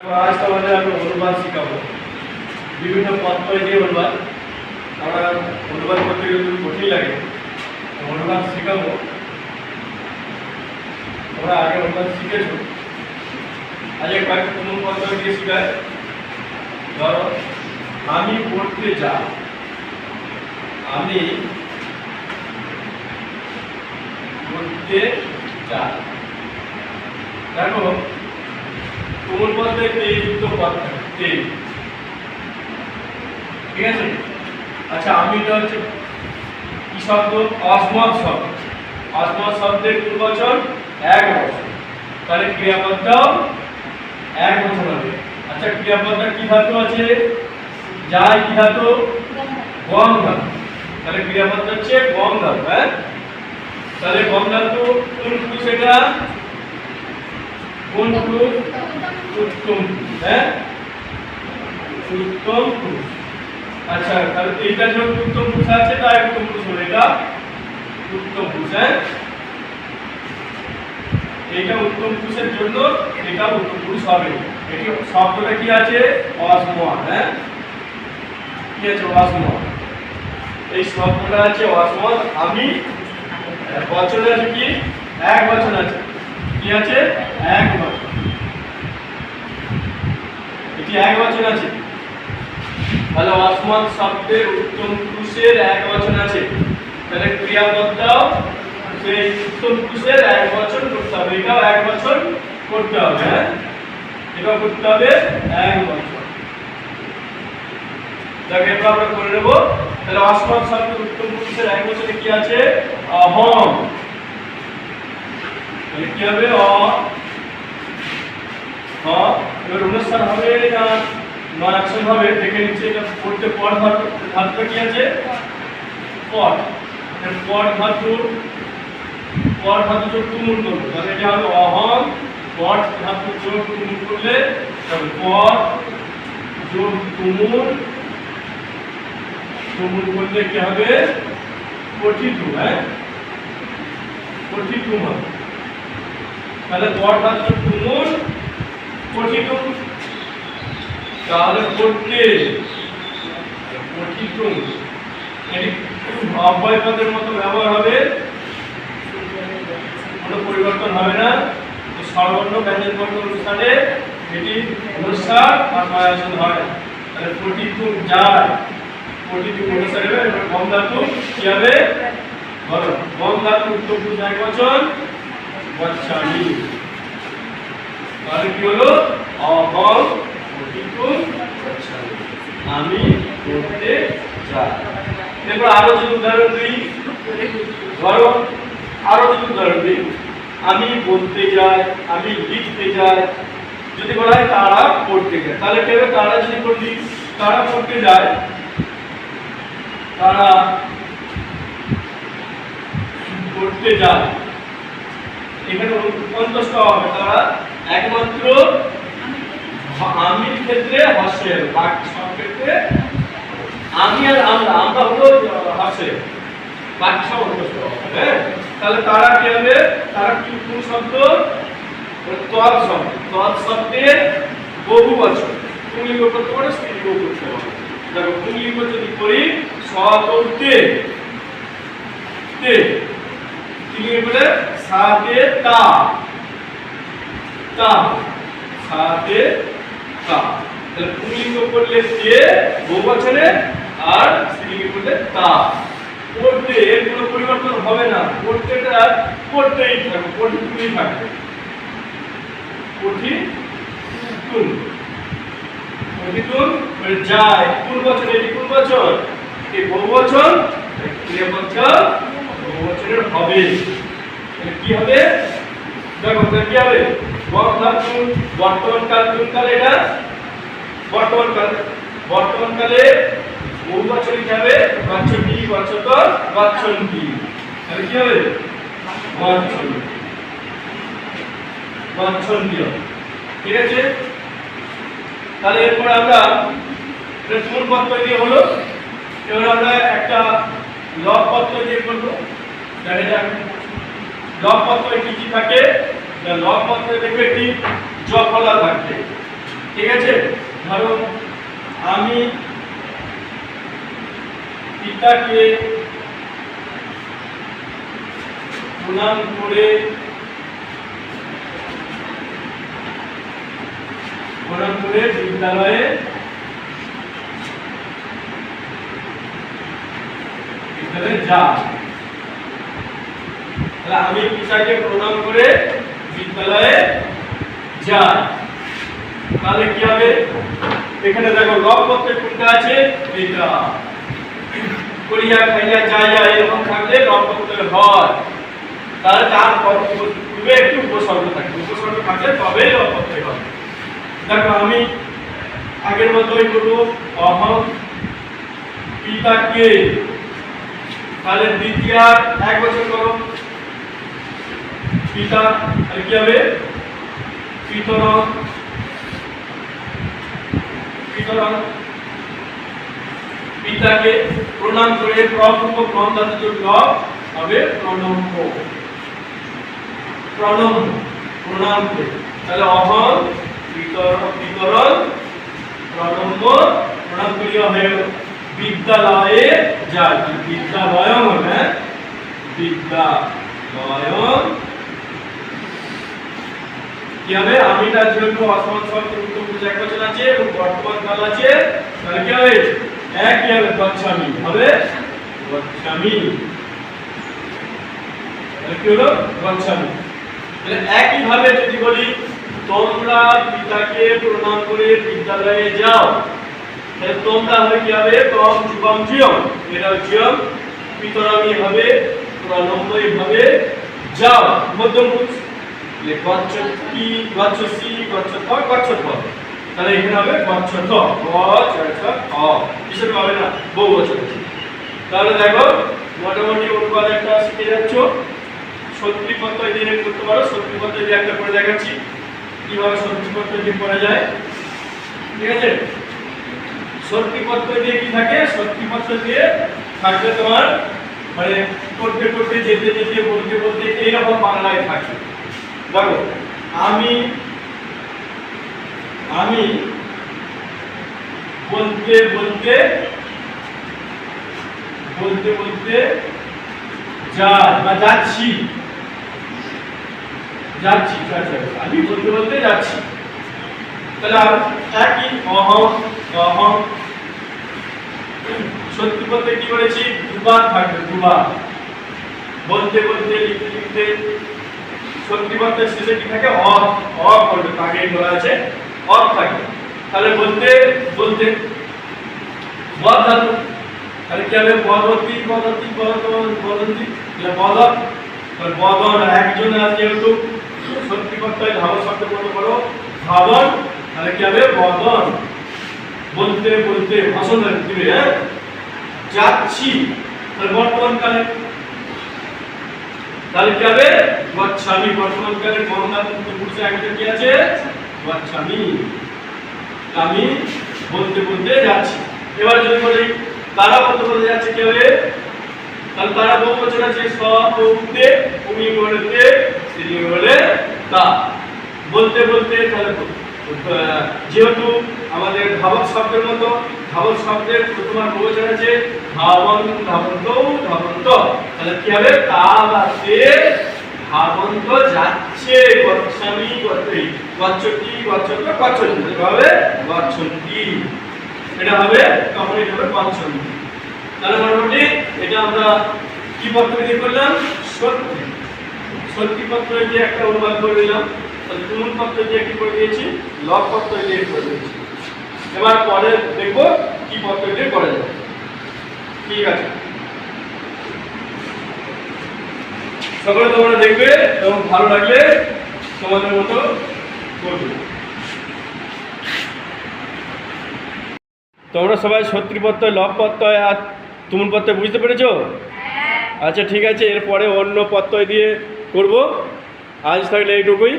আজ তোমাদের আমি অনুবাদ শিখাবো। বিভিন্ন পত্র দিয়ে অনুবাদ আমরা অনুবাদ করতে গেলে কঠিন লাগে অনুবাদ শিখাবো। তোমরা আগে অনুবাদ শিখেছো আজ কয়েকটা কোন পত্র দিয়ে শিখায়। ধরো, আমি পড়তে যা আমি পড়তে যা দেখো কোন পদে তেই যুক্ত থাকে ঠিক আছে? আচ্ছা আমিটা হচ্ছে কি শব্দ? অসমত শব্দ। অসমত শব্দের পূর্বচন এক বছর। তাহলে ক্রিয়াপদটাও এক বছর হবে। আচ্ছা ক্রিয়াপদটা কি ধাতু আছে? যাই কি ধাতু? গম ধাতু। তাহলে ক্রিয়াপদটা হচ্ছে গম ধাতু হ্যাঁ? তাহলে গম ধাতু কোন পুরুষ এটা কোন পুরুষ উত্তম হ্যাঁ? উত্তম পুরুষ। আচ্ছা তাহলে এটা যখন উত্তম পুরুষ আছে তাই উত্তম পুরুষ হলো এটা উত্তম পুরুষ হ্যাঁ? উত্তম পুরুষের জন্য এটা উত্তম পুরুষ হবে। এটি শব্দটা কি আছে? অসময় হ্যাঁ? কি আছে? অসময়। এই শব্দটা আছে অসময়। আমি বচন আছে কি? এক বচন আছে। কি আছে? এক বচন এটি এক বচন আছে। তাহলে অসমত শব্দের উত্তম পুরুষের এক বচন আছে। তাহলে ক্রিয়াপদটাও সেই উত্তম পুরুষের এক বচন করতে হবে। এটাও এক বচন করতে হবে হ্যাঁ? এটাও করতে হবে এক বচন। দেখো এবার আমরা করে নেব। তাহলে অসমত শব্দের উত্তম পুরুষের এক বচনে কি আছে? অহম তাহলে কি হবে? অ হ্যাঁ এবার অনুষ্ঠান হবে না নয় অ্যাকশন হবে, দেখে নিচ্ছে এটা পড়তে পর ধাতুটা কি আছে। পর পর ধাতু পর ধাতু যোগ তুমুল করব। তাহলে এটা হবে অহং, পর ধাতু যোগ তুমুল করলে পর যোগ তুমুল তুমুল করলে কি হবে? পঠিতু হ্যাঁ? হবে। তাহলে পর ধাতু তুমুল তাহলে পড়তে পঠিত। এটি অব্যয় মতো ব্যবহার হবে। কোনো পরিবর্তন হবে না। সর্বর্ণ ব্যঞ্জন বর্ণ অনুষ্ঠানে এটি অনুষ্ঠান আর প্রয়োজন হয়। তাহলে পঠিত যায়। পঠিত অনুসারে গম ধাতু কি হবে? গম ধাতু উত্তর বচন? বচ্চামি তাহলে কি হলো? অহং আমি পড়তে যাই এরপর আরও যদি উদাহরণ দিই, ধরো, আরও যদি উদাহরণ দিই, আমি বলতে যাই আমি লিখতে যাই যদি বলা হয় তারা পড়তে যায়, তাহলে কেউ তারা যদি পড়লি তারা পড়তে যায়? তারা পড়তে যায়। এখানে অন্তস্থ হবে, তারা একমাত্র আমির ক্ষেত্রে হাসে বাকি সব ক্ষেত্রে আমি আর আমরা আমরা হলো হাসে বাকি সব অন্তস্থ হ্যাঁ? তাহলে তারা কি হবে? তারা কি কোন শব্দ? তৎ শব্দ। তৎ শব্দের বহু বচন। পুংলিঙ্গ করতে পারে স্ত্রীলিঙ্গ করতে পারে দেখো পুংলিঙ্গ যদি করি সতর্তে তে। স্ত্রীলিঙ্গ বলে? সাতে তা। তা সাতে তা তাহলে পুংলিঙ্গ করলে তে বহু বচনে আর স্ত্রীলিঙ্গ করলে তা। পড়তে এর কোনো পরিবর্তন হবে না। পড়তেটা পড়তেই থাকবে পড়তে তুমি থাকবে কঠিন তুন কঠিতুন মানে যায়। কোন বছর এটি কোন বছর এই বহু বছর ক্রিয়াপদটা বহু বছরের হবে কি হবে? দেখো কি হবে? বর্তমান কাল বর্তমান কাল কোন কালে এটা? বর্তমান কাল, বর্তমান কালে বহু বছর কি হবে বাচ্চন্তি বাচ্চতর বাচ্চন্তি তাহলে কি হবে? বাচ্চন্তি বাচ্চন্তি ঠিক আছে? তাহলে এরপর আমরা মূল পত্র দিয়ে হলো, এবার আমরা একটা লব দিয়ে করব। দেখা যাক লব পত্রে কি কি থাকে? লব পত্রে দেখবে একটি জফলা থাকবে ঠিক আছে? ধরো আমি পিতাকে প্রণাম করে প্রণাম করে বিদ্যালয়ে বিদ্যালয়ে যা আমি পিতাকে প্রণাম করে বিদ্যালয়ে যাই তাহলে কি হবে? এখানে দেখো লব কোনটা আছে এটা করিয়া খাইয়া যাইয়া এরকম থাকলে লব পত্রে হয়। তাহলে তার পূর্বে একটু উপসর্গ থাকে। উপসর্গ থাকলে তবেই লব পত্রে হয়। দেখো, আমি আগের মতোই করব অহম পিতাকে। তাহলে দ্বিতীয় এক বছর করো। পিতা তাহলে কি হবে? পিতরম পিতরম পিতাকে প্রণাম করে প্রণ ধাতু যোগ হবে প্রণম্য। প্রণম্য, প্রণাম করে। তাহলে পিতর পিতরম প্রণম্য, প্রণাম করিয়া হয়ে বিদ্যালয়ে যায় বিদ্যালয় হবে বিদ্যালয় কি হবে আমিটার জন্য অসমান শব্দ উত্তম পুরুষ এক আছে এবং বর্তমান কাল আছে। তাহলে কি হবে? একই হবে গচ্ছামি হবে। গচ্ছামি কি হলো? গচ্ছামি তাহলে একই ভাবে যদি বলি, তোমরা পিতাকে প্রণাম করে বিদ্যালয়ে যাও। তোমরা হবে কি হবে? তম যুবম জিয়ম এটা জিয়ম পিতরামি হবে প্রণম্বই হবে। যাও। যে গচ্ছতি গচ্ছসি গচ্ছত গচ্ছত তাহলে এখানে হবে গচ্ছত গচ্ছ অ। কিসের হবে না? বহু বছর তাহলে দেখো, মোটামুটি অনুবাদ একটা শিখে যাচ্ছ। সত্যি পত্র দিয়ে করতে পারো। সত্যি দিয়ে একটা করে দেখাচ্ছি। কীভাবে সত্যি দিয়ে করা যায়। ঠিক আছে? সত্যি দিয়ে কি থাকে? সত্যি দিয়ে থাকবে তোমার মানে করতে করতে, যেতে যেতে, বলতে বলতে, এইরকম বাংলায় থাকে। দেখো আমি আমি বলতে বলতে বলতে বলতে যা, বা যাচ্ছি। যাচ্ছি আমি বলতে বলতে যাচ্ছি। তাহলে একই অহম অহম সত্যি বলতে কি বলেছি? দুবার থাকবে দুবার। বলতে বলতে, লিখতে লিখতে বলতে শেষে কি থাকে? অ অ করবে আগে বলা আছে অ থাকে। তাহলে বলতে বলতে বদ ধাতু তাহলে কি হবে? বদতি বদত বদতি তাহলে বদত তাহলে বদন একজন আছে যেহেতু হয়, ধাবন শব্দ মতো করো। ধাবন হবে? বদন। বলতে বলতে, ভাষণ দিবে হ্যাঁ? যাচ্ছি। তাহলে বর্তমান কালে তাহলে কি হবে? গচ্ছামি বর্তমান কালে গঙ্গা পুরুষে একটা কি আছে? গচ্ছামি আমি বলতে বলতে যাচ্ছি। এবার যদি বলি, তারা বলতে বলতে যাচ্ছে কি হবে? তাহলে তারা বহু বছর আছে স বলতে উনি বলতে তিনি বলে তা বলতে বলতে তাহলে যেহেতু আমাদের ধাবক শব্দের মতো ধাবক শব্দের তোমার বহুবচন আছে ধাবন, ধাবন্ত ধাবন্ত। তাহলে কি হবে? তা বাসে ধাবন্ত যাচ্ছে গচ্ছামি গচ্ছই গচ্ছতি গচ্ছত গচ্ছতি এটা হবে গচ্ছন্তি এটা হবে এটা হবে গচ্ছন্তি তাহলে মোটামুটি এটা আমরা কি পত্র দিয়ে করলাম? সত্যি। সত্যি পত্র দিয়ে একটা অনুবাদ করে দিলাম। তাহলে তুমুল পত্র দিয়ে কি করে দিয়েছি? লক পত্র দিয়ে করে দিয়েছি। এবার পরে দেখব কি পত্র দিয়ে করা যাবে। ঠিক আছে। সকলে তোমরা দেখবে এবং ভালো লাগলে তোমাদের মতো করবে। তোমরা সবাই সত্যিপত্র লব পত্তয় আর তুমুল পত্তয় বুঝতে পেরেছ? আচ্ছা ঠিক আছে এরপরে অন্য পত্তয় দিয়ে করব। আজ থাকলে এইটুকুই।